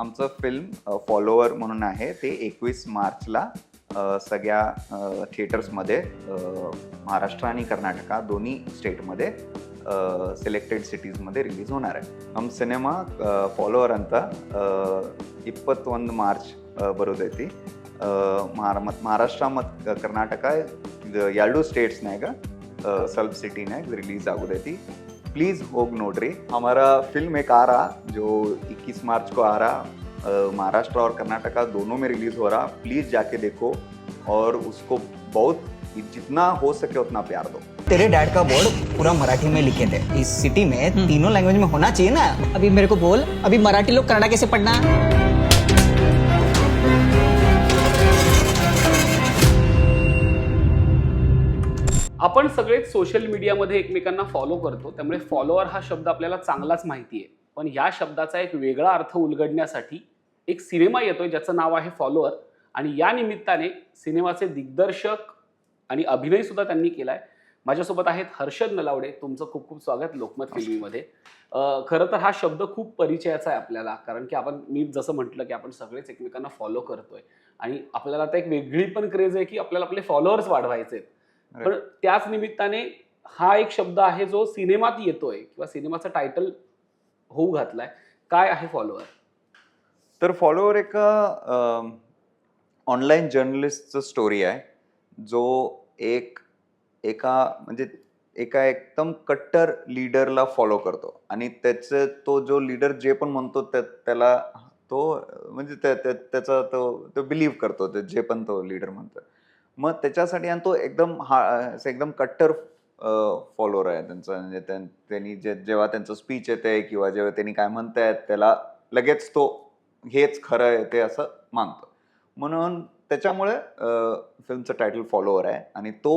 आमचं film follower म्हणून आहे ते एकवीस मार्चला सगळ्या थिएटर्समध्ये महाराष्ट्र आणि कर्नाटका दोन्ही स्टेटमध्ये सिलेक्टेड सिटीजमध्ये रिलीज होणार आहे. नम सिनेमा फॉलोअर अंत इप्पतवंद मार्च बरोबर येते. महारा मत कर्नाटका एरडू स्टेट्स नाही का? सल्फ सिटी नाही रिलीज आगोद येते. प्लीज़ होग नोड्री। हमारा फ़िल्म एक आ रहा जो 21 मार्च को आ रहा महाराष्ट्र और कर्नाटका दोनों में रिलीज़ हो रहा प्लीज़ जाके देखो और उसको बहुत जितना हो सके उतना प्यार दो। तेरे डैड का बोर्ड पूरा मराठी में लिखे थे। इस सिटी में तीनों लैंग्वेज में होना चाहिए ना? अभी मेरे को बोल अभी मराठी लोग कन्नड़ा कैसे पढ़ना? आपण सगळेच सोशल मीडियामध्ये एकमेकांना फॉलो करतो त्यामुळे फॉलोअर हा शब्द आपल्याला चांगलाच माहिती आहे. पण या शब्दाचा एक वेगळा अर्थ उलगडण्यासाठी एक सिनेमा येतोय ज्याचं नाव आहे फॉलोअर आणि या निमित्ताने सिनेमाचे दिग्दर्शक आणि अभिनय सुद्धा त्यांनी केलाय. माझ्यासोबत आहेत हर्षद नलावडे. तुमचं खूप खूप स्वागत लोकमत फिल्मीमध्ये खरं तर हा शब्द खूप परिचयाचा आहे आपल्याला कारण की आपण मी जसं म्हटलं की आपण सगळेच एकमेकांना फॉलो करतोय. आणि आपल्याला आता एक वेगळी पण क्रेज आहे की आपल्याला आपले फॉलोअर्स वाढवायचे आहेत पण त्याच निमित्ताने हा एक शब्द आहे जो सिनेमात येतोय किंवा सिनेमाचं टायटल होऊ घातलाय. काय आहे फॉलोअर तर फॉलोअर एक ऑनलाईन जर्नलिस्टचं स्टोरी आहे जो एक एका म्हणजे एका एकदम कट्टर लीडरला फॉलो करतो. आणि त्याचं तो जो लीडर जे पण म्हणतो त्या त्याला तो म्हणजे त्या त्या- त्याचा तो तो बिलीव्ह करतो ते जे पण तो लीडर म्हणतो मग त्याच्यासाठी आणि तो एकदम हा असं एकदम कट्टर फॉलोअर आहे त्यांचा. म्हणजे त्यां- त्यांनी जे जेव्हा त्यांचं स्पीच येते किंवा जेव्हा त्यांनी काय म्हणतायत त्याला लगेच तो हेच खरं आहे ते असं मानतो. म्हणून त्याच्यामुळे फिल्मचं टायटल फॉलोअर आहे आणि तो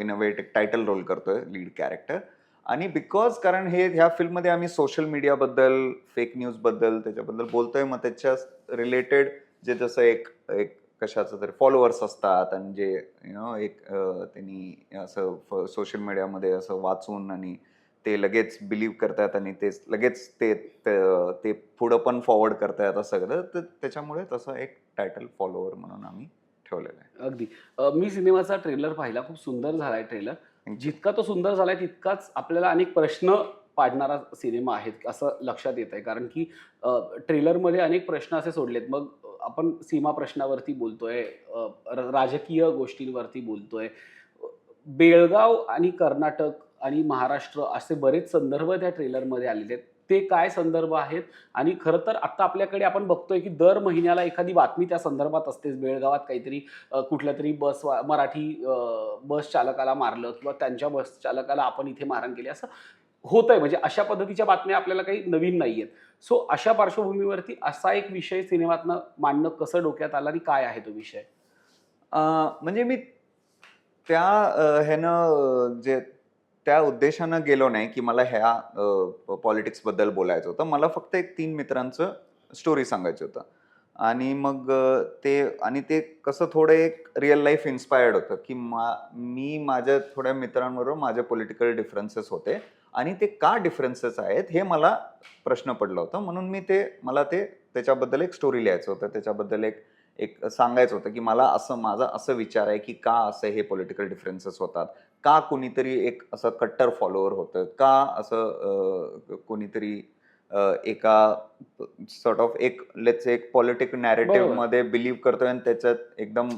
in a way title role करतोय लीड कॅरेक्टर आणि बिकॉज कारण हे ह्या फिल्ममध्ये आम्ही सोशल मीडियाबद्दल फेक न्यूजबद्दल त्याच्याबद्दल बोलतोय. मग त्याच्या रिलेटेड जे जसं एक एक कशाचं तरी फॉलोअर्स असतात आणि जे यु नो एक त्यांनी असं सोशल मीडियामध्ये असं वाचून आणि ते लगेच बिलीव्ह करतात आणि ते लगेच ते ते- पुढं पण फॉरवर्ड करतायत असं सगळं. तर त्याच्यामुळे तसं एक टायटल फॉलोअर म्हणून आम्ही ठेवलेलं आहे. अगदी. मी सिनेमाचा ट्रेलर पाहिला. खूप सुंदर झालाय ट्रेलर जितका तो सुंदर झालाय तितकाच आपल्याला अनेक प्रश्न पाडणारा सिनेमा आहे असं लक्षात येत आहे कारण की ट्रेलरमध्ये अनेक प्रश्न असे सोडलेत. मग आपण सीमा प्रश्नावरती बोलतोय र- राजकीय गोष्टींवरती बोलतोय. बेळगाव आणि कर्नाटक आणि महाराष्ट्र असे बरेच संदर्भ त्या ट्रेलरमध्ये आलेले आहेत. ते काय संदर्भ आहेत? आणि खरं तर आता आपल्याकडे आपण बघतोय की दर महिन्याला एखादी बातमी त्या संदर्भात असतेच. बेळगावात काहीतरी कुठल्या तरी बस मराठी बस चालकाला मारलं किंवा त्यांच्या बस चालकाला आपण इथे मारण केली. असं होत आहे म्हणजे अशा पद्धतीच्या बातम्या आपल्याला काही नवीन नाही आहेत सो अशा पार्श्वभूमीवरती असा एक विषय सिनेमातनं मांडणं कसं डोक्यात आला आणि काय आहे तो विषय? म्हणजे मी त्या ह्यानं जे त्या उद्देशानं गेलो नाही की मला ह्या पॉलिटिक्सबद्दल बोलायचं होतं. मला फक्त एक तीन मित्रांचं स्टोरी सांगायचं होतं. आणि मग ते आणि ते कसं थोडं एक रिअल लाईफ इन्स्पायर्ड होतं की मा मी माझ्या थोड्या मित्रांबरोबर माझे पॉलिटिकल डिफरन्सेस होते. आणि ते का डिफरन्सेस आहेत हे मला प्रश्न पडला होता. म्हणून मी ते मला ते त्याच्याबद्दल एक स्टोरी लिहायचं होतं. त्याच्याबद्दल एक एक सांगायचं होतं की मला असं माझा असं विचार आहे की का असं हे पॉलिटिकल डिफरन्सेस होतात? का कोणीतरी एक असं कट्टर फॉलोअर होतं? का असं कोणीतरी एका सॉर्ट ऑफ एक लेट्स एक पॉलिटिक नॅरेटिव्ह. मध्ये बिलीव्ह करतोय आणि त्याच्यात एकदम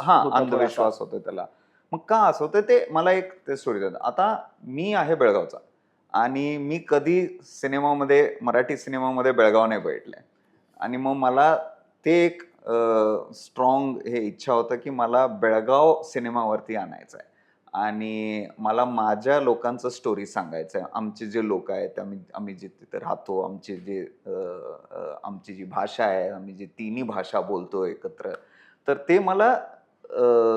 हा अंधविश्वास होतो त्याला. मग का असं होतं ते मला एक ते स्टोरी देतात आता मी आहे बेळगावचा आणि मी कधी सिनेमामध्ये मराठी सिनेमामध्ये बेळगाव नाही बघितलंय. आणि मग मला ते एक स्ट्रॉंग हे इच्छा होतं की मला बेळगाव सिनेमावरती आणायचं आहे आणि मला माझ्या लोकांचं स्टोरी सांगायचं आहे आमचे जे लोक आहेत आम्ही आम्ही जे तिथे राहतो आमचे जे आमची जी भाषा आहे आम्ही जी तिन्ही भाषा बोलतो एकत्र. तर ते मला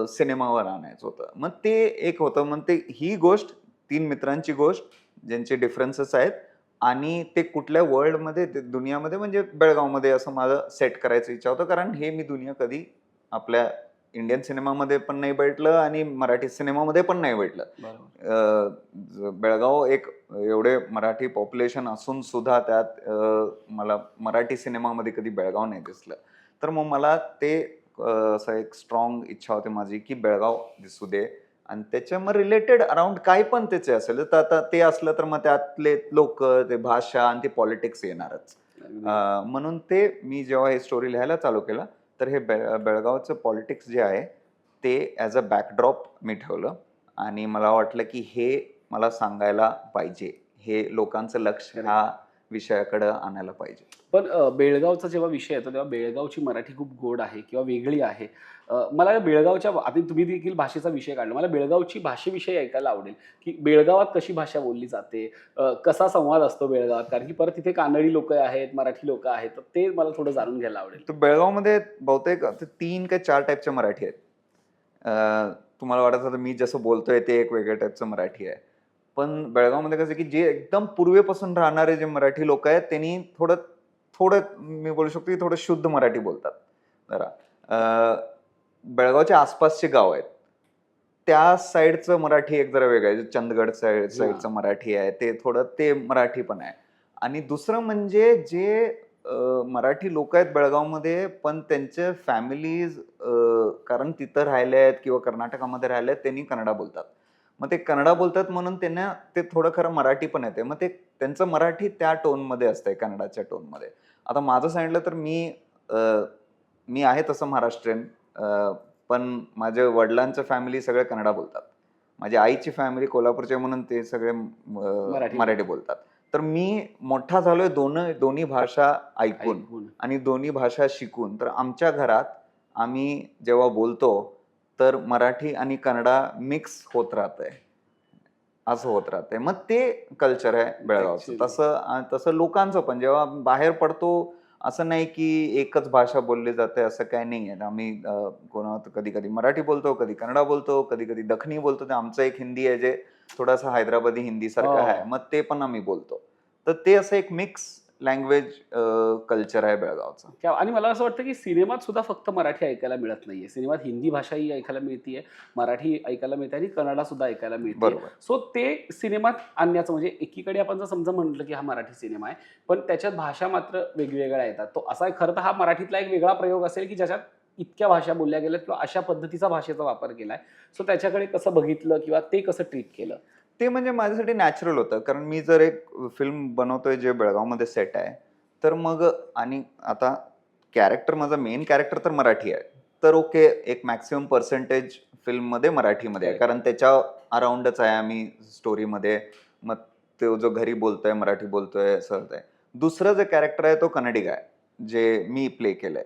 सिनेमावर आणायचं होतं. मग ते एक होतं. मग ते ही गोष्ट तीन मित्रांची गोष्ट ज्यांचे डिफरन्सेस आहेत आणि ते कुठल्या वर्ल्डमध्ये ते दुनियामध्ये म्हणजे बेळगावमध्ये असं माझं सेट करायचं इच्छा होतं. कारण हे मी दुनिया कधी आपल्या इंडियन सिनेमामध्ये पण नाही भेटलं आणि मराठी सिनेमामध्ये पण नाही भेटलं. बेळगाव एक एवढे मराठी पॉप्युलेशन असून सुद्धा त्यात मला मराठी सिनेमामध्ये कधी बेळगाव नाही दिसलं. तर मग मला ते असं एक स्ट्रॉंग इच्छा होती माझी की बेळगाव दिसू दे. आणि त्याच्या मग रिलेटेड अराउंड काय पण त्याचे असेल तर आता ते असलं तर मग त्यातले लोक ते भाषा आणि ते पॉलिटिक्स येणारच. म्हणून ते मी जेव्हा हे स्टोरी लिहायला चालू केलं तर हे बे- बेळगावचं पॉलिटिक्स जे आहे ते ॲज अ बॅकड्रॉप मी ठेवलं. आणि मला वाटलं की हे मला सांगायला पाहिजे. हे लोकांचं लक्ष ह्या विषयाकडे आणायला पाहिजे. पण बेळगावचा जेव्हा विषय येतो तेव्हा बेळगावची मराठी खूप गोड आहे किंवा वेगळी आहे. मला बेळगावच्या आधी तुम्ही देखील भाषेचा विषय काढला. मला बेळगावची भाषेविषयी ऐकायला आवडेल की बेळगावात कशी भाषा बोलली जाते कसा संवाद असतो बेळगावात? कारण की परत तिथे कानडी लोक आहेत मराठी लोक आहेत तर ते मला थोडं जाणून घ्यायला आवडेल. तर बेळगावमध्ये बहुतेक तीन का चार टाईपच्या मराठी आहेत. तुम्हाला वाटत होतं मी जसं बोलतोय ते एक वेगळ्या टाईपचं मराठी आहे. पण बेळगावमध्ये कसं की जे एकदम पूर्वेपासून राहणारे जे मराठी लोक आहेत त्यांनी थोडं थोडं मी बोलू शकतो की थोडं शुद्ध मराठी बोलतात. जरा बेळगावच्या आसपासचे गाव आहेत. त्या साईडचं मराठी एक जरा वेगळं आहे. चंदगड साईड साईडचं मराठी आहे ते थोडं ते मराठी पण आहे. आणि दुसरं म्हणजे जे मराठी लोक आहेत बेळगावमध्ये पण त्यांचे फॅमिलीज कारण तिथं राहिले आहेत किंवा कर्नाटकामध्ये राहिले आहेत त्यांनी कन्नडा बोलतात. मग ते कन्नडा बोलतात म्हणून त्यांना ते थोडं खरं मराठी पण येते. मग ते त्यांचं मराठी त्या टोनमध्ये असतंय कन्नडाच्या टोनमध्ये. आता माझं सांगितलं तर मी मी आहे तसं महाराष्ट्रीयन पण माझ्या वडिलांचं फॅमिली सगळे कन्नडा बोलतात माझ्या आईची फॅमिली कोल्हापूरचे म्हणून ते सगळे मराठी. बोलतात तर मी मोठा झालोय दोन दोन्ही भाषा ऐकून ऐकून. आणि दोन्ही भाषा शिकून तर आमच्या घरात आम्ही जेव्हा बोलतो तर मराठी आणि कन्नडा मिक्स होत राहतंय असं होत राहतंय. मग ते कल्चर आहे बेळगावचं. तसं तसं लोकांचं पण. जेव्हा बाहेर पडतो असं नाही की एकच भाषा बोलली जाते असं काय नाही आहे. आम्ही कोणा कधी कधी मराठी बोलतो कधी कन्नडा बोलतो कधी कधी दखनी बोलतो. आमचं एक हिंदी आहे जे थोडासा हैदराबादी हिंदी सारखं हो. आहे. मग ते पण आम्ही बोलतो. तर ते असं एक मिक्स लँग्वेज कल्चर आहे बेळगावचं. क्या- आणि मला असं वाटतं की सिनेमात सुद्धा फक्त मराठी ऐकायला मिळत नाहीये. सिनेमात हिंदी भाषाही ऐकायला मिळतीये मराठी ऐकायला मिळते आणि कन्नडा सुद्धा ऐकायला मिळते. बरोबर. सो ते सिनेमात आणण्याचं म्हणजे एकीकडे आपण जर समजा म्हटलं की हा मराठी सिनेमा आहे पण त्याच्यात भाषा मात्र वेगवेगळ्या येतात. तो असा एक- खरं तर हा मराठीतला एक वेगळा प्रयोग असेल की ज्याच्यात इतक्या भाषा बोलल्या गेल्यात किंवा अशा पद्धतीचा भाषेचा वापर केलाय. सो त्याच्याकडे कसं बघितलं किंवा ते कसं ट्रीट केलं? ते म्हणजे माझ्यासाठी नॅचरल होतं. कारण मी जर एक फिल्म बनवतोय जे बेळगावमध्ये सेट आहे तर मग आणि आता कॅरेक्टर माझा मेन कॅरेक्टर तर मराठी आहे. तर ओके एक मॅक्सिमम पर्सेंटेज फिल्ममध्ये मराठीमध्ये आहे. कारण त्याच्या अराउंडच आहे आम्ही स्टोरीमध्ये मग तो जो घरी बोलतोय मराठी बोलतोय असं होतंय. दुसरं जे कॅरेक्टर आहे तो कन्नडिग आहे जे मी प्ले केलंय.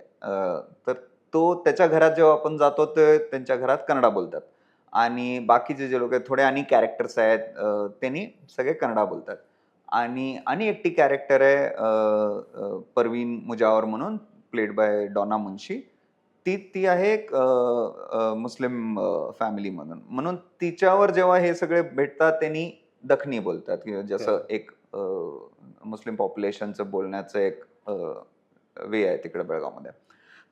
तर तो त्याच्या घरात जेव्हा आपण जातो ते त्यांच्या घरात कन्नडा बोलतात. आणि बाकीचे जे लोक आहेत थोडे आणि कॅरेक्टर्स आहेत त्यांनी सगळे कन्नडा बोलतात. आणि आणि एकटी कॅरेक्टर आहे परवीन मुजावर म्हणून प्लेड बाय डॉना मुन्शी ती ती आहे एक मुस्लिम फॅमिली म्हणून म्हणून तिच्यावर जेव्हा हे सगळे भेटतात त्यांनी दखनी बोलतात. की जसं एक मुस्लिम पॉप्युलेशनचं बोलण्याचं एक वे आहे तिकडे बेळगावमध्ये.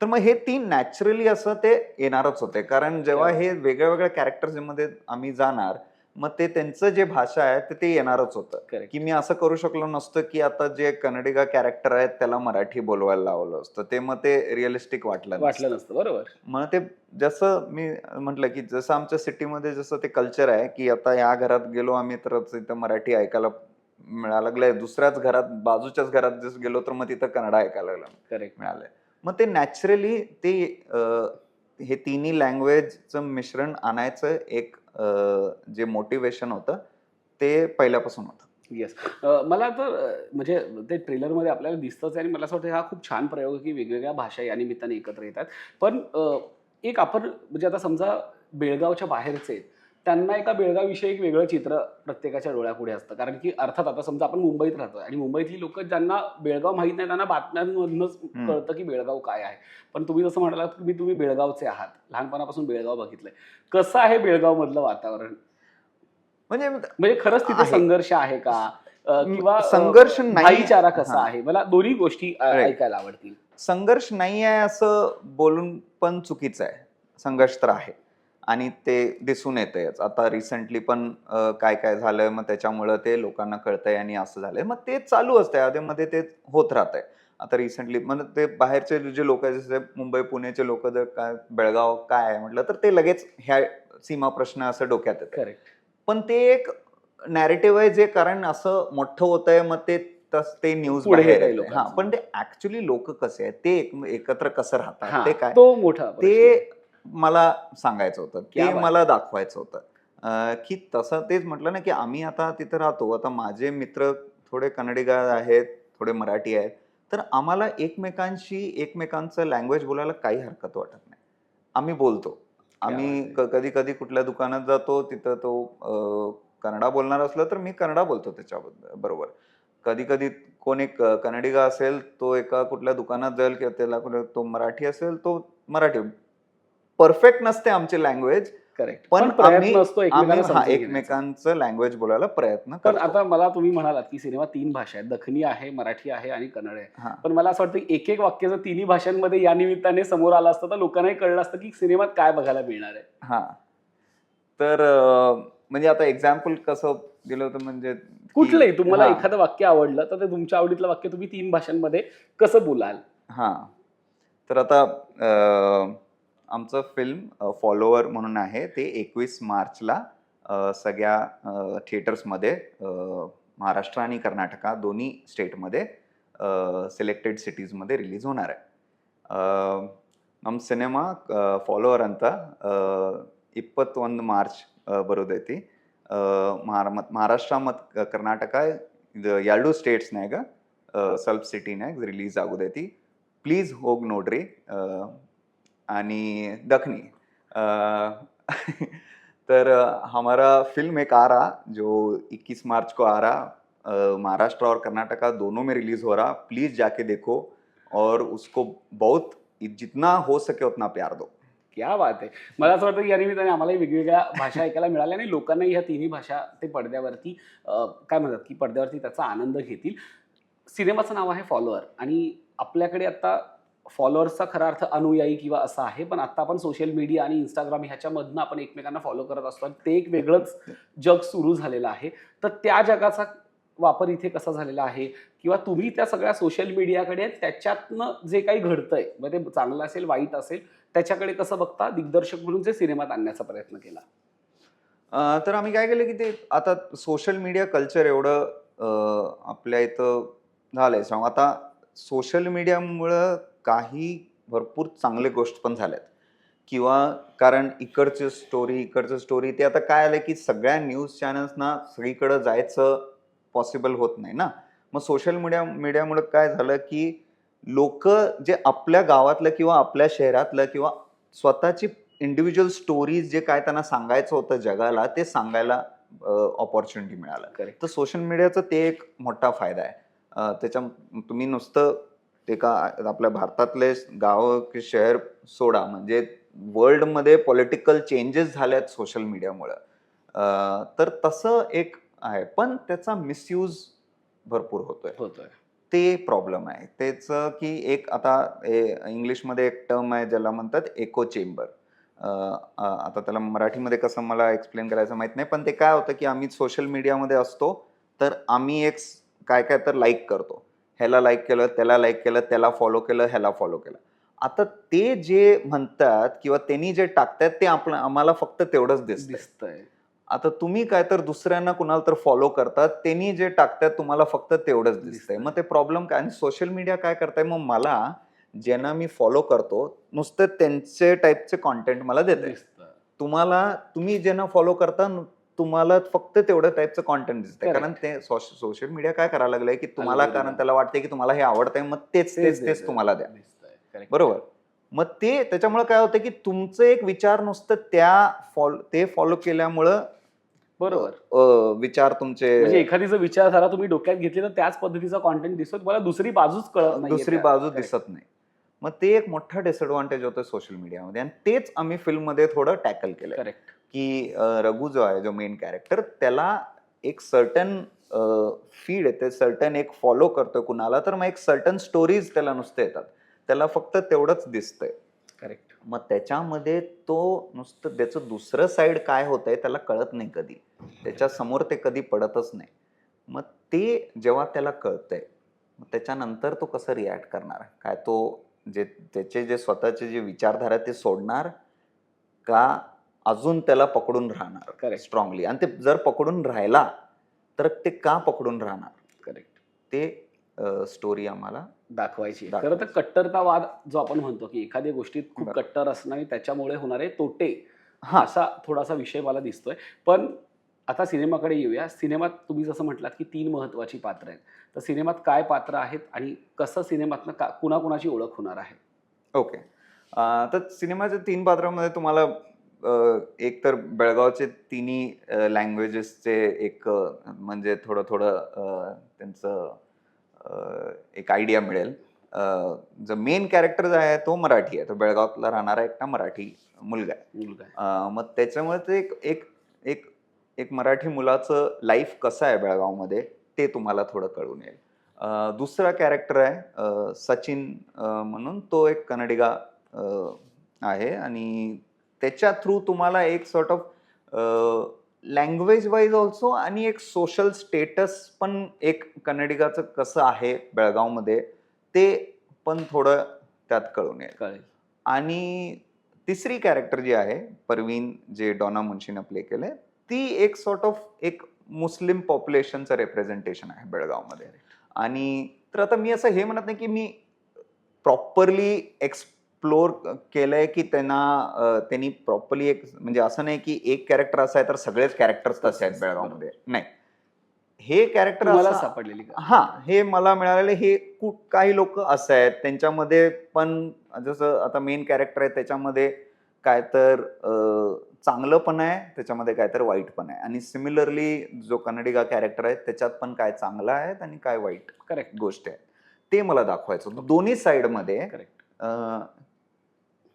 तर मग हे तीन नॅचरली असं ते येणारच होते. कारण जेव्हा हे वेगळ्या वेगळ्या कॅरेक्टर्समध्ये आम्ही जाणार मग ते त्यांचं जे भाषा आहे ते ते येणारच होतं. की मी असं करू शकलो नसतं की आता जे कन्नडिगा कॅरेक्टर आहेत त्याला मराठी बोलवायला लावलं असतं. ते मग ते रिअलिस्टिक वाटलं वाटलं नसतं. बरोबर. मग ते जसं मी म्हटलं की जसं आमच्या सिटीमध्ये जसं ते कल्चर आहे की आता या घरात गेलो आम्ही तर तिथं मराठी ऐकायला मिळायला लागलंय. दुसऱ्याच घरात बाजूच्याच घरात जसं गेलो तर मग तिथं कन्नडा ऐकायला मिळालंय. मग ते नॅचरली ते हे तिन्ही लँग्वेजचं मिश्रण आणायचं एक जे मोटिवेशन होतं ते पहिल्यापासून होतं. येस मला तर म्हणजे ते ट्रेलरमध्ये आपल्याला दिसतंच आहे आणि मला असं वाटतं हा खूप छान प्रयोग की वेगवेगळ्या भाषा या निमित्ताने एकत्र येतात. पण एक आपण म्हणजे आता समजा बेळगावच्या बाहेरचे आहेत, त्यांना एका बेळगावविषयी एक वेगळं चित्र प्रत्येकाच्या डोळ्यापुढे असतं. कारण की अर्थात आता समजा आपण मुंबईत राहतो आणि मुंबईतली लोक ज्यांना बेळगाव माहीत नाही त्यांना बातम्यांमधूनच. कळतं की बेळगाव काय आहे. पण तुम्ही जसं म्हणालात की तुम्ही बेळगावचे आहात. लहानपणापासून बेळगाव बघितलंय. कसं आहे बेळगाव मधलं वातावरण? म्हणजे म्हणजे खरंच तिथे. संघर्ष आहे का? किंवा संघर्ष नाही. भाईचारा कसा. आहे? मला दोन्ही गोष्टी. ऐकायला आवडतील. संघर्ष नाही आहे असं बोलून पण चुकीचं आहे. संघर्ष तर आहे. आणि ते दिसून येतंयच आता रिसेंटली पण काय काय झालंय मग त्याच्यामुळं ते लोकांना कळतंय आणि असं झालंय. मग ते चालू असतंय. आधीमध्ये ते होत राहतंय. आता रिसेंटली मग ते बाहेरचे जे लोक आहेत जसे मुंबई पुण्याचे लोक जर काय बेळगाव काय आहे म्हटलं तर ते लगेच ह्या सीमा प्रश्न असं डोक्यात येतं करेक्ट पण ते एक नॅरेटिव्ह आहे जे कारण असं मोठं होत आहे मग ते तस ते न्यूज बाहेर येतंय येतंय. हा पण ते ऍक्च्युली लोक कसे आहेत ते एक- एकत्र कसं राहतात ते काय? तो मोठा. ते मला सांगायचं होतं ते मला दाखवायचं होतं. की तसं तेच म्हटलं ना की आम्ही आता तिथे राहतो. आता माझे मित्र थोडे कन्नडिगा आहेत थोडे मराठी आहेत. तर आम्हाला एकमेकांशी एकमेकांचं लँग्वेज बोलायला काही हरकत वाटत नाही. आम्ही बोलतो. आम्ही कधी कधी कुठल्या दुकानात जातो तिथं तो कन्नडा बोलणार असलं तर मी कन्नडा बोलतो त्याच्याबद्दल बरोबर. कधी कधी कोण एक कन्नडिगा असेल तो एका कुठल्या दुकानात जाईल किंवा त्याला तो मराठी असेल तो मराठी परफेक्ट नसते आमची लँग्वेज करेक्ट पण प्रयत्न असतो. एकमेकांचं लँग्वेज बोलायला प्रयत्न पण आता मला तुम्ही म्हणालात की सिनेमा तीन भाषा आहेत. दखनी आहे मराठी आहे आणि कन्नड आहे. पण मला असं वाटतं एक एक वाक्य जर तिन्ही भाषांमध्ये या निमित्ताने समोर आलं असतं तर लोकांनाही कळलं असतं की सिनेमात काय बघायला मिळणार आहे. हा. तर म्हणजे आता एक्झाम्पल कसं दिलं होतं म्हणजे कुठलंही तुम्हाला. एखादं वाक्य आवडलं तर ते तुमच्या आवडीतलं वाक्य तुम्ही तीन भाषांमध्ये कसं बोलाल? हा. तर आता आमचं फिल्म फॉलोअर म्हणून आहे ते एकवीस मार्चला सगळ्या थिएटर्समध्ये महाराष्ट्र आणि कर्नाटका दोन्ही स्टेटमध्ये सिलेक्टेड सिटीजमध्ये रिलीज होणार आहे. नम सिनेमा फॉलोअर अंत इपत् मार्च बरोद आहे ती. महारा महाराष्ट्र मत कर्नाटक एरडू स्टेट्स नाही ग सल्फ सिटी नाही रिलीज आगोदी प्लीज होग नोड्री आणि दखनी. तर हमारा फिल्म एक आ रहा जो 21 मार्च को आ रहा महाराष्ट्र और कर्नाटका दोनों में रिलीज हो रहा प्लीज जाके देखो और उसको बहुत जितना हो सके उतना प्यार दो। क्या बात आहे मला असं वाटतं की या निमित्ताने आम्हालाही वेगवेगळ्या भाषा ऐकायला मिळाल्या आणि लोकांनाही ह्या तिन्ही भाषा ते पडद्यावरती काय म्हणतात की पडद्यावरती त्याचा आनंद घेतील. सिनेमाचं नाव आहे फॉलोअर आणि आपल्याकडे आता फॉलोअर्सचा खरा अर्थ अनुयायी किंवा असा आहे पण आता आपण सोशल मीडिया आणि इंस्टाग्राम ह्याच्यामधनं आपण एकमेकांना फॉलो करत असतो आणि ते एक वेगळंच जग सुरू झालेलं आहे. तर त्या जगाचा वापर इथे कसा झालेला आहे? किंवा तुम्ही त्या सगळ्या सोशल मीडियाकडे त्याच्यातनं जे काही घडतंय मग ते चांगलं असेल वाईट असेल त्याच्याकडे कसं बघता? दिग्दर्शक म्हणून जे सिनेमात आणण्याचा प्रयत्न केला. तर आम्ही काय केलं की ते आता सोशल मीडिया कल्चर एवढं आपल्या इथं झालंय. सांग आता सोशल मीडियामुळं काही भरपूर चांगले गोष्ट पण झाल्यात. किंवा कारण इकडची स्टोरी इकडचं स्टोरी ते आता काय आलं की सगळ्या न्यूज चॅनल्सना सगळीकडं जायचं पॉसिबल होत नाही ना? मग सोशल मीडिया मीडियामुळं काय झालं की लोक जे आपल्या गावातलं किंवा आपल्या शहरातलं किंवा स्वतःची इंडिव्हिज्युअल स्टोरीज जे काय त्यांना सांगायचं होतं जगाला ते सांगायला ऑपॉर्च्युनिटी मिळालं. तर सोशल मीडियाचा ते एक मोठा फायदा आहे. त्याच्या तुम्ही नुसतं ते का आपल्या भारतातले गाव की शहर सोडा म्हणजे वर्ल्डमध्ये पॉलिटिकल चेंजेस झाल्यात सोशल मीडियामुळं तर तसं एक आहे पण त्याचा मिसयूज भरपूर होतोय. होतोय. ते प्रॉब्लेम आहे. त्याचं की एक आता ए- इंग्लिशमध्ये एक टर्म आहे ज्याला म्हणतातएको चेंबर आता त्याला मराठीमध्ये कसं मला एक्सप्लेन करायचं माहीत नाही पण ते काय होतं की आम्ही सोशल मीडियामध्ये असतो तर आम्ही एक काय काय तर लाईक करतो. ह्याला लाईक केलं त्याला लाईक केलं त्याला फॉलो केलं ह्याला फॉलो केलं. आता ते जे म्हणतात किंवा त्यांनी जे टाकतात ते आपलं आम्हाला फक्त तेवढंच दिसतं दिसतंय. आता तुम्ही काय तर दुसऱ्यांना कुणाला तर फॉलो करतात त्यांनी जे टाकतात तुम्हाला फक्त तेवढंच दिसतंय. मग ते प्रॉब्लेम काय? आणि सोशल मीडिया काय करताय? मग मला ज्यांना मी फॉलो करतो नुसतं त्यांचे टाईपचे कॉन्टेंट मला देते दिसतं. तुम्हाला तुम्ही ज्यांना फॉलो करता तुम्हाला फक्त तेवढं टाईपचं कॉन्टेंट दिसतंय. कारण ते सोशल मीडिया काय करायला लागलंय की तुम्हाला. कारण त्याला वाटतंय की तुम्हाला हे आवडतंय मग तेच तेच तेच तुम्हाला द्या. बरोबर. मग ते त्याच्यामुळे काय होतं की तुमचं एक विचार नुसतं त्या फॉलो ते फॉलो केल्यामुळं बरोबर. विचार तुमचे म्हणजे एखादी जर विचारधारा तुम्ही डोक्यात घेतली तर त्याच पद्धतीचा कॉन्टेंट दिसतो तुम्हाला दुसरी बाजूच कळत नाही दुसरी बाजू दिसत नाही. मग ते एक मोठा डिसएडव्हान्टेज होतं सोशल मीडियामध्ये आणि तेच आम्ही फिल्ममध्ये थोडं टॅकल केलं करेक्ट की रघु जो आहे जो मेन कॅरेक्टर त्याला एक सर्टन फीड येते सर्टन एक फॉलो करतोय कुणाला तर मग एक सर्टन स्टोरीज त्याला नुसते येतात. त्याला फक्त तेवढंच दिसतंय. करेक्ट मग त्याच्यामध्ये तो नुसतं त्याचं दुसरं साईड काय होतंय त्याला कळत नाही कधी. त्याच्यासमोर ते कधी पडतच नाही. मग ते जेव्हा त्याला कळतंय मग त्याच्यानंतर तो कसं रिॲक्ट करणार? काय तो जे त्याचे जे स्वतःचे जे विचारधारा आहे ते सोडणार? का अजून त्याला पकडून राहणार Correct. स्ट्रॉंगली आणि ते जर पकडून राहिला तर ते का पकडून राहणार? करेक्ट ते स्टोरी आम्हाला दाखवायची खरं. तर कट्टरतावाद जो आपण म्हणतो की एखाद्या गोष्टीत खूप. कट्टर असणं आणि त्याच्यामुळे होणारे तोटे हा. असा थोडासा विषय मला दिसतोय. पण आता सिनेमाकडे येऊया. सिनेमात तुम्ही जसं म्हटलात की तीन महत्वाची पात्र आहेत. तर सिनेमात काय पात्र आहेत आणि कसं सिनेमातनं का कुणाकुणाची ओळख होणार आहे? ओके. तर सिनेमाच्या तीन पात्रामध्ये तुम्हाला एक तर बेळगावचे तिन्ही लँग्वेजेसचे एक म्हणजे थोडं थोडं त्यांचं एक आयडिया मिळेल. जो मेन कॅरेक्टर जो आहे तो मराठी आहे. तो बेळगावातला राहणारा एक ना मराठी मुलगा आहे. मुलगा मग त्याच्यामुळे ते एक एक एक एक मराठी मुलाचं लाईफ कसं आहे बेळगावमध्ये ते तुम्हाला थोडं कळून येईल. दुसरा कॅरेक्टर आहे सचिन म्हणून तो एक कन्नडिगा आहे. आणि त्याच्या थ्रू तुम्हाला एक sort of language wise also आणि एक सोशल स्टेटस पण एक कन्नडिगाचं कसं आहे बेळगावमध्ये ते पण थोडं त्यात कळून येईल. कळेल. आणि तिसरी कॅरेक्टर जी आहे परवीन जे डॉना मुन्शीनं प्ले केलंय ती एक सॉर्ट ऑफ एक मुस्लिम पॉप्युलेशनचं रिप्रेझेंटेशन आहे बेळगावमध्ये. आणि तर आता मी असं हे म्हणत नाही की मी प्रॉपरली एक्सप्लोर केलंय की त्यांना त्यांनी प्रॉपरली एक म्हणजे असं नाही की एक कॅरेक्टर असं आहे तर सगळेच कॅरेक्टर्स तसे आहेत बेळगावमध्ये. नाही. हे कॅरेक्टर तुम्हाला सापडलेली हा हे मला मिळालेले हे खूप काही लोक असं आहेत. त्यांच्यामध्ये पण जसं आता मेन कॅरेक्टर आहे त्याच्यामध्ये काय तर चांगलं पण आहे त्याच्यामध्ये काय तर वाईट पण आहे. आणि सिमिलरली जो कन्नडिगा कॅरेक्टर आहे त्याच्यात पण काय चांगलं आहे आणि काय वाईट करेक्ट गोष्ट आहे ते मला दाखवायचं होतं. दोन्ही साईडमध्ये करेक्ट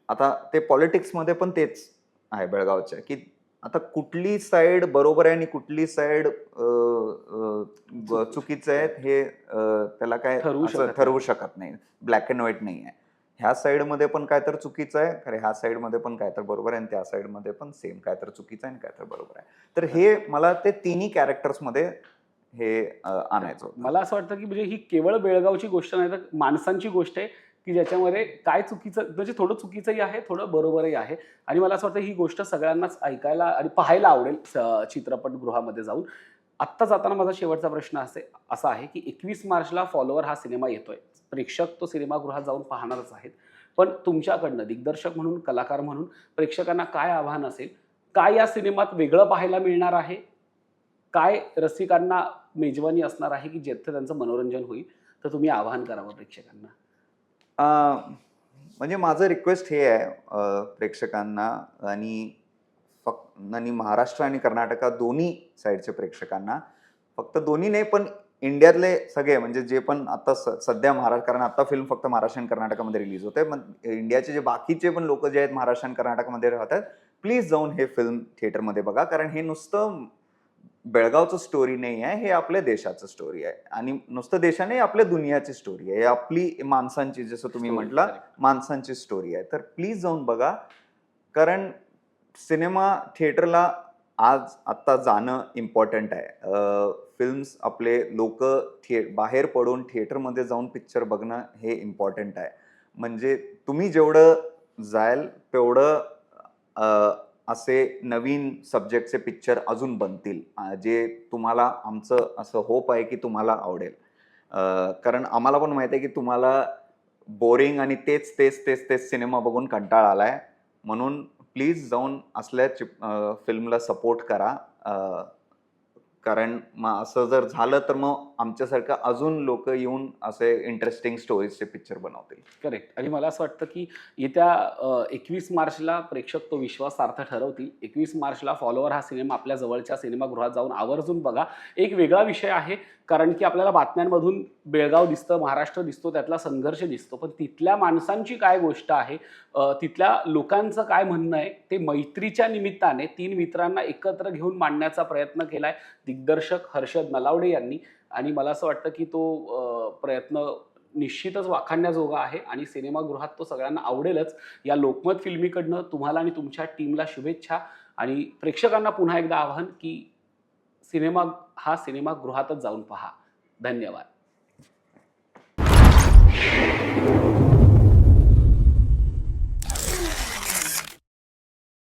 आता ते पॉलिटिक्समध्ये पण तेच आहे बेळगावच्या की आता कुठली साईड बरोबर आहे आणि कुठली साईड चुकीचं आहे हे त्याला काय ठरवू शकत नाही. ब्लॅक अँड व्हाईट नाही आहे. ह्या साईडमध्ये पण काय तर चुकीचं आहे खरे ह्या साईडमध्ये पण काय तर बरोबर आहे आणि त्या साईडमध्ये पण सेम काय तर चुकीचं आहे आणि काय तर बरोबर आहे. तर हे मला ते तिन्ही कॅरेक्टर्समध्ये हे आणायचं मला असं वाटतं की म्हणजे ही केवळ बेळगावची गोष्ट नाही तर माणसांची गोष्ट आहे. की ज्याच्यामध्ये काय चुकीचं म्हणजे थोडं चुकीचंही आहे थोडं बरोबरही आहे. आणि मला असं वाटतं ही गोष्ट सगळ्यांनाच ऐकायला आणि पाहायला आवडेल स- चित्रपटगृहामध्ये जाऊन. आत्ता जाताना माझा शेवटचा प्रश्न असे असा आहे की एकवीस मार्चला फॉलोअर हा सिनेमा येतोय. प्रेक्षक तो सिनेमागृहात जाऊन पाहणारच आहेत. पण तुमच्याकडनं दिग्दर्शक म्हणून कलाकार म्हणून प्रेक्षकांना काय आव्हान असेल? काय या सिनेमात वेगळं पाहायला मिळणार आहे? काय रसिकांना मेजवानी असणार आहे की जिथे त्यांचं मनोरंजन होईल तर तुम्ही आवाहन करावं प्रेक्षकांना? म्हणजे माझं रिक्वेस्ट हे आहे प्रेक्षकांना आणि फक्त आणि महाराष्ट्र आणि कर्नाटका दोन्ही साईडचे प्रेक्षकांना. फक्त दोन्ही नाही पण इंडियातले सगळे म्हणजे जे पण आता स- सध्या महाराष्ट्र कारण आता फिल्म फक्त महाराष्ट्र आणि कर्नाटकामध्ये रिलीज होते पण इंडियाचे जे बाकीचे पण लोक जे आहेत महाराष्ट्र आणि कर्नाटकमध्ये राहतात प्लीज जाऊन हे फिल्म थिएटरमध्ये बघा कारण हे नुसतं बेळगावचं स्टोरी नाही आहे हे आपल्या देशाचं स्टोरी आहे. आणि नुसतं देशाने आपल्या दुनियाची स्टोरी आहे. हे आपली माणसांची जसं तुम्ही म्हटलं. माणसांची स्टोरी आहे. तर प्लीज जाऊन बघा. कारण सिनेमा थिएटरला आज आत्ता जाणं इम्पॉर्टंट आहे. फिल्म्स आपले लोक थिए बाहेर पडून थिएटरमध्ये जाऊन पिक्चर बघणं हे इम्पॉर्टंट आहे. म्हणजे तुम्ही जेवढं जाल तेवढं असे नवीन सब्जेक्टचे पिक्चर अजून बनतील जे तुम्हाला आमचं असं होप आहे की तुम्हाला आवडेल. कारण आम्हाला पण माहिती आहे की तुम्हाला बोरिंग आणि तेच तेच तेच तेच सिनेमा बघून कंटाळा आला आहे म्हणून प्लीज जाऊन असल्या चिप फिल्मला सपोर्ट करा. कारण मग असं जर झालं तर मग आमच्यासारखं अजून लोक येऊन असे इंटरेस्टिंग स्टोरीजचे पिक्चर बनवतील. करेक्ट आणि मला असं वाटतं की येत्या एकवीस मार्चला प्रेक्षक तो विश्वासार्थ ठरवतील. एकवीस मार्चला फॉलोअर हा सिनेमा आपल्या जवळच्या सिनेमागृहात जाऊन आवर्जून बघा. एक वेगळा विषय आहे. कारण की आपल्याला बातम्यांमधून बेळगाव दिसतं महाराष्ट्र दिसतो त्यातला संघर्ष दिसतो. पण तिथल्या माणसांची काय गोष्ट आहे? तिथल्या लोकांचं काय म्हणणं आहे? ते मैत्रीच्या निमित्ताने तीन मित्रांना एकत्र घेऊन मांडण्याचा प्रयत्न केलाय दिग्दर्शक हर्षद नलावडे यांनी. आणि मला असं वाटतं की तो प्रयत्न निश्चितच वाखाणण्याजोगा आहे आणि सिनेमागृहात तो सगळ्यांना आवडेलच. या लोकमत फिल्मीकडनं तुम्हाला आणि तुमच्या टीमला शुभेच्छा. आणि प्रेक्षकांना पुन्हा एकदा आवाहन की सिनेमा हा सिनेमागृहातच जाऊन पहा. धन्यवाद.